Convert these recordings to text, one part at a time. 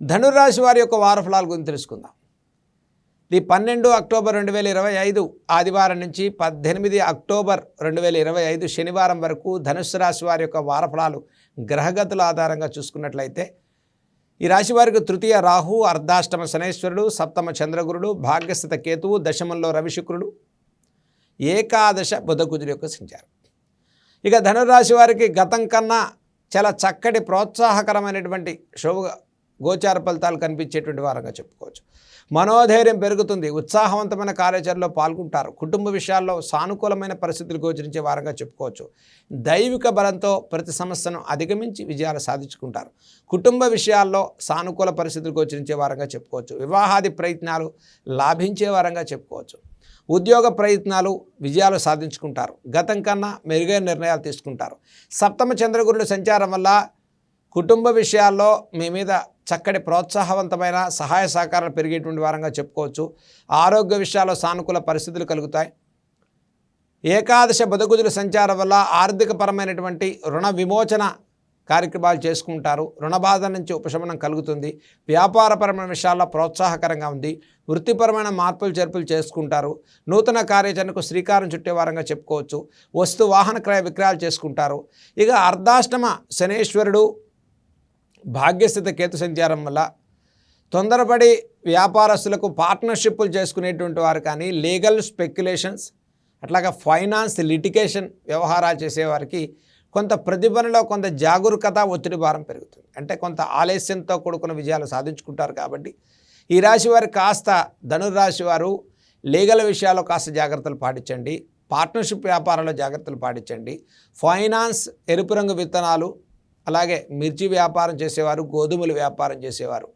ధనురాశి వారి యొక్క వారఫలాల గురించి తెలుసుకుందాం. ఈ పన్నెండు అక్టోబర్ రెండు వేల ఇరవై ఐదు ఆదివారం నుంచి పద్దెనిమిది అక్టోబర్ రెండు వేల ఇరవై ఐదు శనివారం వరకు ధనుసు రాశి వారి యొక్క వారఫలాలు గ్రహగతుల ఆధారంగా చూసుకున్నట్లయితే ఈ రాశి వారికి తృతీయ రాహు అర్ధాష్టమ శనేశ్వరుడు సప్తమ చంద్రగురుడు భాగ్యస్థిత కేతువు దశమంలో రవిశుక్రుడు ఏకాదశ బుధకుజుడు యొక్క సంచారం. ఇక ధనురాశి వారికి గతం కన్నా చాలా చక్కటి ప్రోత్సాహకరమైనటువంటి శుభ గోచార ఫలితాలు కనిపించేటువంటి వారంగా చెప్పుకోవచ్చు. మనోధైర్యం పెరుగుతుంది. ఉత్సాహవంతమైన కార్యాచరణలో పాల్గొంటారు. కుటుంబ విషయాల్లో సానుకూలమైన పరిస్థితులు గోచరించే వారంగా చెప్పుకోవచ్చు. దైవిక బలంతో ప్రతి సమస్యను అధిగమించి విజయాలు సాధించుకుంటారు. కుటుంబ విషయాల్లో సానుకూల పరిస్థితులు గోచరించే వారంగా చెప్పుకోవచ్చు. వివాహాది ప్రయత్నాలు లాభించే వారంగా చెప్పుకోవచ్చు. ఉద్యోగ ప్రయత్నాలు విజయాలు సాధించుకుంటారు. గతం కన్నా మెరుగైన నిర్ణయాలు తీసుకుంటారు. సప్తమ చంద్రగురుడు సంచారం వల్ల కుటుంబ విషయాల్లో మీ మీద చక్కటి ప్రోత్సాహవంతమైన సహాయ సహకారాలు పెరిగేటువంటి వారంగా చెప్పుకోవచ్చు. ఆరోగ్య విషయాల్లో సానుకూల పరిస్థితులు కలుగుతాయి. ఏకాదశ బుధగుజుల సంచారం వల్ల ఆర్థికపరమైనటువంటి రుణ విమోచన కార్యక్రమాలు చేసుకుంటారు. రుణ బాధ నుంచి ఉపశమనం కలుగుతుంది. వ్యాపారపరమైన విషయాల్లో ప్రోత్సాహకరంగా ఉంది. వృత్తిపరమైన మార్పులు చేర్పులు చేసుకుంటారు. నూతన కార్యాచరణకు శ్రీకారం చుట్టే వారంగా చెప్పుకోవచ్చు. వస్తు వాహన క్రయ విక్రయాలు చేసుకుంటారు. ఇక అర్ధాష్టమ శనేశ్వరుడు భాగ్యస్థిత కేతు సంచారం వల్ల తొందరపడి వ్యాపారస్తులకు పార్ట్నర్షిప్లు చేసుకునేటువంటి వారు కానీ లీగల్ స్పెక్యులేషన్స్ అట్లాగా ఫైనాన్స్ లిటికేషన్ వ్యవహారాలు చేసేవారికి కొంత ప్రతిభనలో కొంత జాగరూకత ఒత్తిడి భారం పెరుగుతుంది. అంటే కొంత ఆలస్యంతో కూడుకున్న విజయాలు సాధించుకుంటారు కాబట్టి ఈ రాశి వారు కాస్త ధనుర్రాశి వారు లీగల్ విషయాల్లో కాస్త జాగ్రత్తలు పాటించండి. పార్ట్నర్షిప్ వ్యాపారంలో జాగ్రత్తలు పాటించండి. ఫైనాన్స్ ఎరుపు రంగు విత్తనాలు అలాగే మిర్చి వ్యాపారం చేసేవారు గోధుమలు వ్యాపారం చేసేవారు.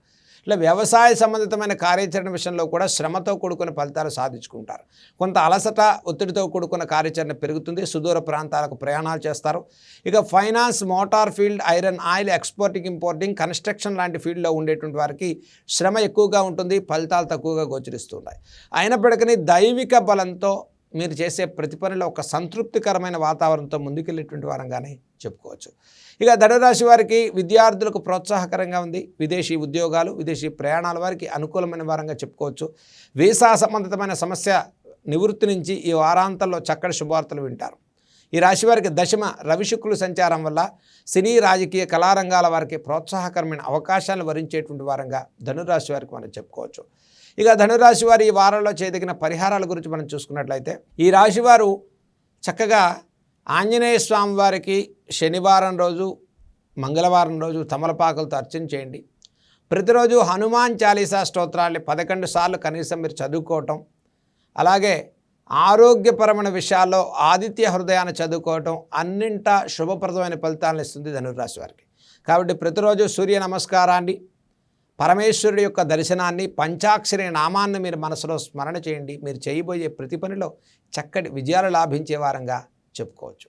ఇట్లా వ్యవసాయ సంబంధితమైన కార్యాచరణ విషయంలో కూడా శ్రమతో కూడుకున్న ఫలితాలు సాధించుకుంటారు. కొంత అలసట ఒత్తిడితో కూడుకున్న కార్యాచరణ పెరుగుతుంది సుదూర ప్రాంతాలకు ప్రయాణాలు చేస్తారు. ఇక finance motor field iron oil exporting importing construction లాంటి ఫీల్డ్లో ఉండేటువంటి వారికి శ్రమ ఎక్కువగా ఉంటుంది ఫలితాలు తక్కువగా గోచరిస్తుంటాయి అయినప్పటికీ దైవిక బలంతో మీరు చేసే ప్రతి పనిలో ఒక సంతృప్తికరమైన వాతావరణంతో ముందుకెళ్ళేటువంటి వారంగానే చెప్పుకోవచ్చు. ఇక ధనురాశి వారికి విద్యార్థులకు ప్రోత్సాహకరంగా ఉంది. విదేశీ ఉద్యోగాలు విదేశీ ప్రయాణాల వారికి అనుకూలమైన వారంగా చెప్పుకోవచ్చు. వీసా సంబంధితమైన సమస్య నివృత్తి నుంచి ఈ వారాంతంలో చక్కటి శుభవార్తలు వింటారు. ఈ రాశి వారికి దశమ రవిశుక్లు సంచారం వల్ల సినీ రాజకీయ కళారంగాల వారికి ప్రోత్సాహకరమైన అవకాశాలను వరించేటువంటి వారంగా ధనురాశి వారికి మనం చెప్పుకోవచ్చు. ఇక ధనురాశి వారి ఈ వారంలో చేయదగిన పరిహారాల గురించి మనం చూసుకున్నట్లయితే ఈ రాశివారు చక్కగా ఆంజనేయ స్వామి వారికి శనివారం రోజు మంగళవారం రోజు తమలపాకులతో అర్చన చేయండి. ప్రతిరోజు హనుమాన్ చాలీసా స్తోత్రాన్ని పదకొండు సార్లు కనీసం మీరు చదువుకోవటం అలాగే ఆరోగ్యపరమైన విషయాల్లో ఆదిత్య హృదయాన్ని చదువుకోవటం అన్నింటా శుభప్రదమైన ఫలితాలను ఇస్తుంది ధనుర్రాశి వారికి. కాబట్టి ప్రతిరోజు సూర్య నమస్కారాన్ని పరమేశ్వరుడి యొక్క దర్శనాన్ని పంచాక్షరి నామాన్ని మీరు మనసులో స్మరణ చేయండి. మీరు చేయబోయే ప్రతి పనిలో చక్కటి విజయాలు లాభించే వారంగా చెప్పుకోవచ్చు.